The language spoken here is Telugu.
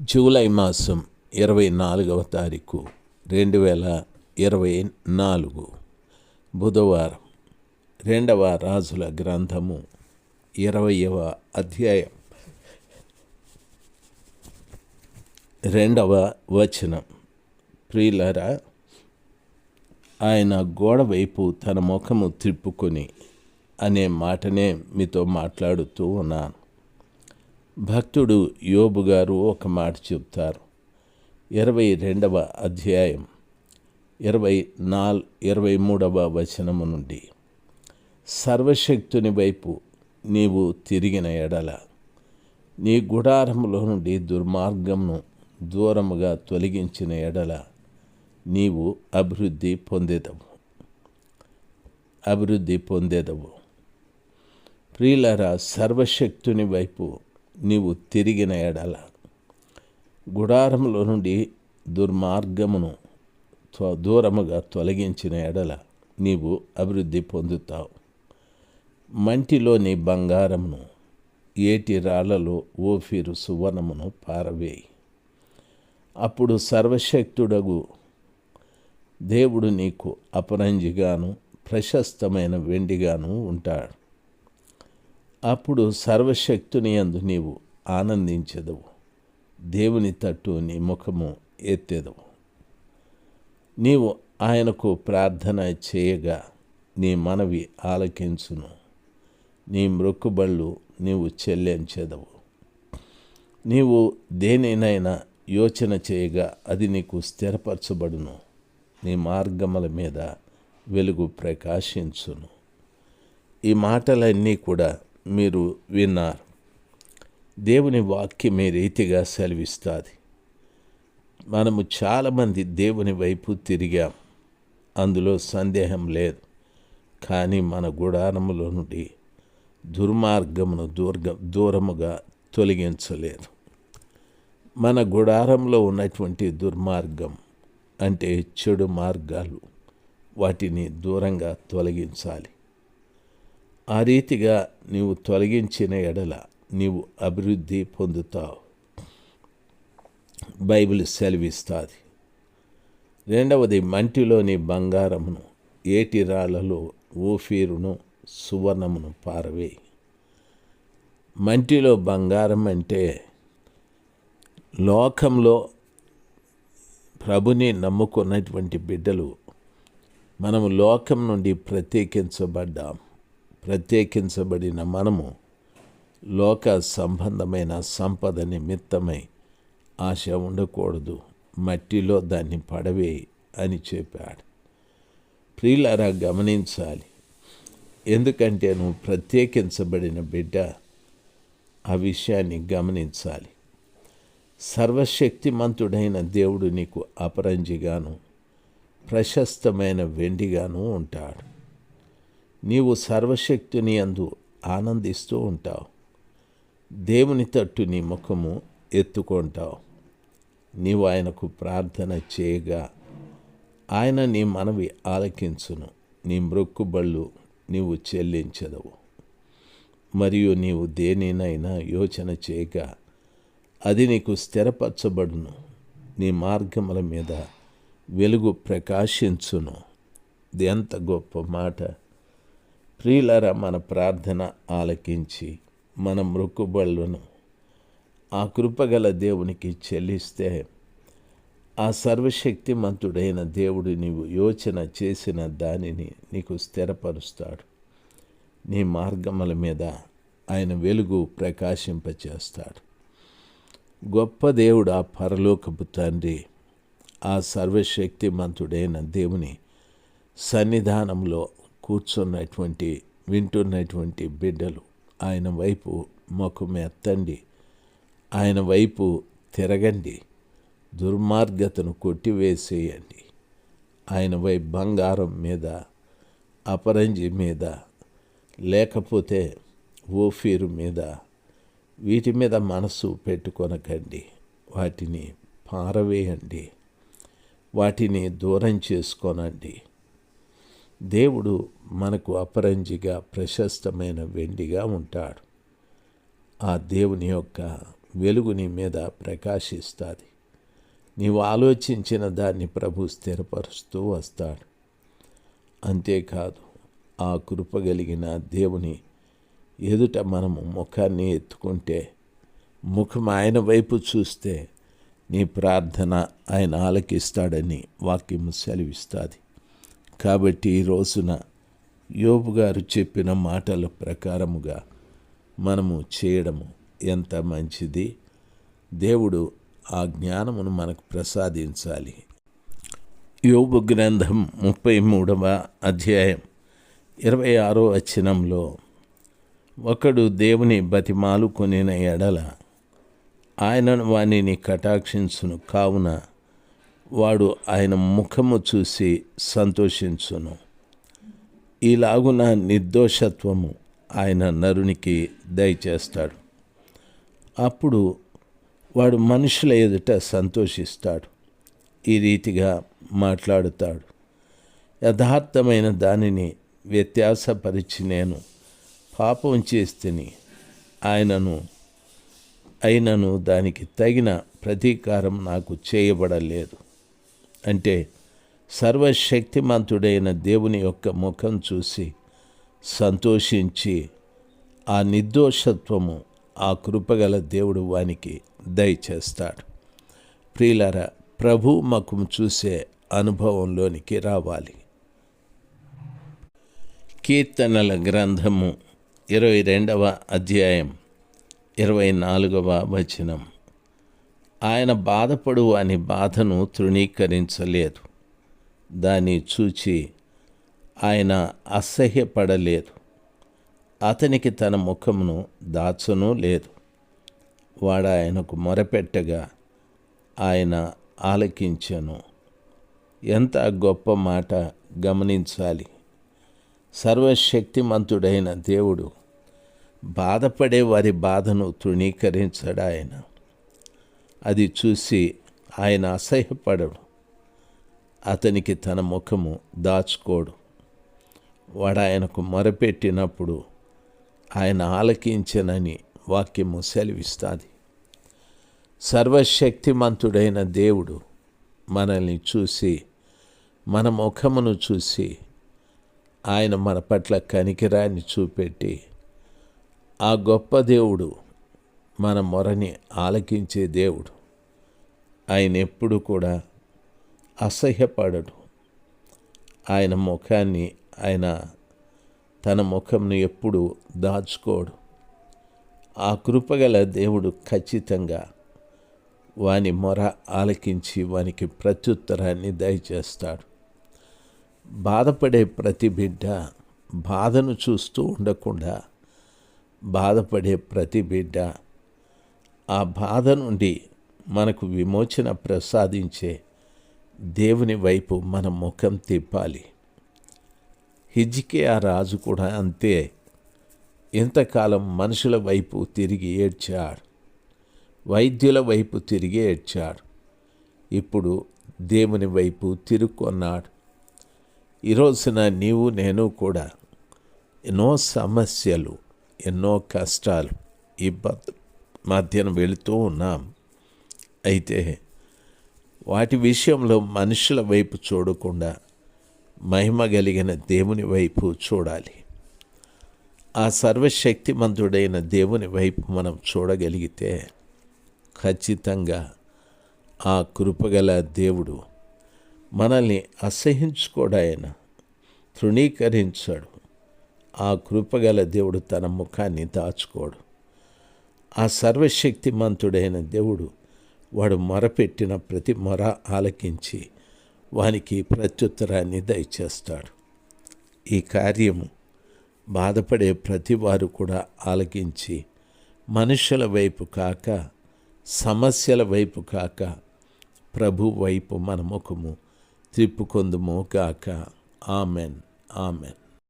జూలై మాసం ఇరవై నాలుగవ తారీఖు రెండు వేల ఇరవై నాలుగు. బుధవారం రెండవ రాజుల గ్రంథము ఇరవయవ అధ్యాయం. రెండవ వచనం. ప్రియులరా ఆయన గోడ వైపు తన ముఖము త్రిప్పుకొని అనే మాటనే మీతో మాట్లాడుతూ ఉన్నాను. భక్తుడు యోబు గారు ఒక మాట చెప్తారు ఇరవై రెండవ అధ్యాయం ఇరవై నాల్ ఇరవై మూడవ వచనము నుండి. సర్వశక్తుని వైపు నీవు తిరిగిన ఎడల నీ గుడారములో నుండి దుర్మార్గమును దూరముగా తొలగించిన ఎడల నీవు అభివృద్ధి పొందేదవు. అభివృద్ధి పొందేదవు. ప్రియులరా సర్వశక్తుని వైపు నీవు తిరిగిన ఎడల. గుడారంలో నుండి దుర్మార్గమును త్వ- దూరముగా తొలగించిన ఎడల నీవు అభివృద్ధి పొందుతావు. మంటిలోని బంగారమును ఏటి రాళ్ళలో ఓఫీరు సువర్ణమును పారవేయి. అప్పుడు సర్వశక్తుడగు దేవుడు నీకు అపరంజిగాను ప్రశస్తమైన వెండిగాను ఉంటాడు. అప్పుడు సర్వశక్తుని అందు నీవు ఆనందించెదవు. దేవుని తట్టు నీ ముఖము ఎత్తెదవు. నీవు ఆయనకు ప్రార్థన చేయగా నీ మనవి ఆలకించును. నీ మృక్కుబళ్ళు నీవు చెల్లించెదవు. నీవు దేనినైనా యోచన చేయగా అది నీకు స్థిరపరచబడును. నీ మార్గముల మీద వెలుగు ప్రకాశించును. ఈ మాటలన్నీ కూడా మీరు విన్నారు. దేవుని వాక్యం ఏ రీతిగా సెలవిస్తుంది. మనము చాలామంది దేవుని వైపు తిరిగాం. అందులో సందేహం లేదు. కానీ మన గుడారములో నుండి దుర్మార్గమును దూర్గ దూరముగా తొలగించలేదు. మన గుడారంలో ఉన్నటువంటి దుర్మార్గం అంటే చెడు మార్గాలు వాటిని దూరంగా తొలగించాలి. ఆ రీతిగా నీవు తొలగించిన ఎడల నీవు అభివృద్ధి పొందుతావు. బైబిల్ సెలవిస్తుంది. రెండవది మంటిలోని బంగారమును ఏటి రాళ్ళలో ఓఫీరును సువర్ణమును పారవే మంటిలో బంగారం అంటే లోకంలో ప్రభుని నమ్ముకున్నటువంటి బిడ్డలు మనము లోకం నుండి ప్రత్యేకించబడ్డాం ప్రత్యేకించబడిన మనము లోక సంబంధమైన సంపద నిమిత్తమై ఆశ ఉండకూడదు. మట్టిలో దాన్ని పడవే అని చెప్పాడు. ప్రియులారా గమనించాలి. ఎందుకంటే నువ్వు ప్రత్యేకించబడిన బిడ్డ ఆ విషయాన్ని గమనించాలి. సర్వశక్తిమంతుడైన దేవుడు నీకు అపరంజిగాను ప్రశస్తమైన వెండిగాను ఉంటాడు. నీవు సర్వశక్తిని అందు ఆనందిస్తూ ఉంటావు. దేవుని తట్టు నీ ముఖము ఎత్తుకుంటావు. నీవు ఆయనకు ప్రార్థన చేయగా ఆయన నీ మనవి ఆలకించును. నీ మృక్కుబళ్ళు నీవు చెల్లించదవు. మరియు నీవు దేనినైనా యోచన చేయగా అది నీకు స్థిరపరచబడును. నీ మార్గముల మీద వెలుగు ప్రకాశించును. ఇది ఎంత గొప్ప మాట. ప్రియులరా మన ప్రార్థన ఆలకించి మన మృక్కుబళ్ళను ఆ కృపగల దేవునికి చెల్లిస్తే ఆ సర్వశక్తిమంతుడైన దేవుడు నీవు యోచన చేసిన దానిని నీకు స్థిరపరుస్తాడు. నీ మార్గముల మీద ఆయన వెలుగు ప్రకాశింపచేస్తాడు. గొప్ప దేవుడు ఆ పరలోకపు తండ్రి ఆ సర్వశక్తిమంతుడైన దేవుని సన్నిధానంలో కూర్చున్నటువంటి వింటున్నటువంటి బిడ్డలు ఆయన వైపు మొఖం ఎత్తండి ఆయన వైపు తిరగండి. దుర్మార్గతను కొట్టివేసేయండి. ఆయన వైపు బంగారం మీద అపరంజి మీద లేకపోతే ఓఫీరు మీద వీటి మీద మనసు పెట్టుకొనకండి. వాటిని పారవేయండి. వాటిని దూరం చేసుకోనండి. దేవుడు మనకు అపరంజిగా ప్రశస్తమైన వెండిగా ఉంటాడు. ఆ దేవుని యొక్క వెలుగు నీ మీద ప్రకాశిస్తుంది. నీవు ఆలోచించిన దాన్ని ప్రభు స్థిరపరుస్తూ వస్తాడు. అంతేకాదు ఆ కృప కలిగిన దేవుని ఎదుట మనము ముఖాన్ని ఎత్తుకుంటే ముఖం ఆయన వైపు చూస్తే నీ ప్రార్థన ఆయన ఆలకిస్తాడని వాక్యము సెలవిస్తుంది. కాబట్టి ఈ రోజున యోబు గారు చెప్పిన మాటల ప్రకారముగా మనము చేయడము ఎంత మంచిది? దేవుడు ఆ జ్ఞానమును మనకు ప్రసాదించాలి. యోబు గ్రంథం ముప్పై మూడవ అధ్యాయం ఇరవై ఆరో వచనంలో ఒకడు దేవుని బతిమాలు కొనిన ఎడల ఆయనను వాణిని కటాక్షించును. కావున వాడు ఆయన ముఖము చూసి సంతోషించును. ఈలాగున నిర్దోషత్వము ఆయన నరునికి దయచేస్తాడు. అప్పుడు వాడు మనుషుల ఎదుట సంతోషిస్తాడు. ఈ రీతిగా మాట్లాడుతాడు. యథార్థమైన దానిని వ్యత్యాసపరిచి నేను పాపం చేస్తేని ఆయనను అయినను దానికి తగిన ప్రతీకారం నాకు చేయబడలేదు. అంటే సర్వశక్తిమంతుడైన దేవుని యొక్క ముఖం చూసి సంతోషించి ఆ నిర్దోషత్వము ఆ కృపగల దేవుడు వానికి దయచేస్తాడు. ప్రియులర ప్రభు మకుము చూసే అనుభవంలోనికి రావాలి. కీర్తనల గ్రంథము ఇరవై రెండవ అధ్యాయం ఇరవై నాలుగవ వచనం. ఆయన బాధపడు అని బాధను తృణీకరించలేదు. దాన్ని చూచి ఆయన అసహ్యపడలేదు. అతనికి తన ముఖమును దాచను లేదు. వాడు ఆయనకు మొరపెట్టగా ఆయన ఆలకించను. ఎంత గొప్ప మాట గమనించాలి. సర్వశక్తిమంతుడైన దేవుడు బాధపడే వారి బాధను తృణీకరించడాయన అది చూసి ఆయన అసహ్యపడడు. అతనికి తన ముఖము దాచుకోడు. వాడు ఆయనకు మొరపెట్టినప్పుడు ఆయన ఆలకించనని వాక్యము సెలవిస్తుంది. సర్వశక్తిమంతుడైన దేవుడు మనల్ని చూసి మన ముఖమును చూసి ఆయన మన పట్ల కనికిరాన్ని చూపెట్టి ఆ గొప్ప దేవుడు మన మొరని ఆలకించే దేవుడు. ఆయన ఎప్పుడు కూడా అసహ్యపడడు. ఆయన ముఖాన్ని ఆయన తన ముఖంను ఎప్పుడు దాచుకోడు. ఆ కృపగల దేవుడు ఖచ్చితంగా వాని మొర ఆలకించి వానికి ప్రత్యుత్తరాన్ని దయచేస్తాడు. బాధపడే ప్రతి బిడ్డ బాధను చూస్తూ ఉండకుండా బాధపడే ప్రతి బిడ్డ ఆ బాధ నుండి మనకు విమోచన ప్రసాదించే దేవుని వైపు మన ముఖం తిప్పాలి. హిజ్కే ఆ రాజు కూడా అంతే. ఇంతకాలం మనుషుల వైపు తిరిగి ఏడ్చాడు. వైద్యుల వైపు తిరిగి ఏడ్చాడు. ఇప్పుడు దేవుని వైపు తిరుక్కున్నాడు. ఈరోజున నీవు నేను కూడా ఎన్నో సమస్యలు ఎన్నో కష్టాలు ఇబ్బందులు మధ్యన వెళుతూ ఉన్నాం. అయితే వాటి విషయంలో మనుషుల వైపు చూడకుండా మహిమ కలిగిన దేవుని వైపు చూడాలి. ఆ సర్వశక్తిమంతుడైన దేవుని వైపు మనం చూడగలిగితే ఖచ్చితంగా ఆ కృపగల దేవుడు మనల్ని అసహించుకోడాయన తృణీకరించాడు. ఆ కృపగల దేవుడు తన ముఖాన్ని దాచుకోడు. ఆ సర్వశక్తిమంతుడైన దేవుడు వాడు మొరపెట్టిన ప్రతి మొర ఆలకించి వానికి ప్రత్యుత్తరాన్ని దయచేస్తాడు. ఈ కార్యము బాధపడే ప్రతి వారు కూడా ఆలకించి మనుషుల వైపు కాక సమస్యల వైపు కాక ప్రభు వైపు మన ముఖము త్రిప్పుకొందుము కాక ఆమెన్. ఆమెన్.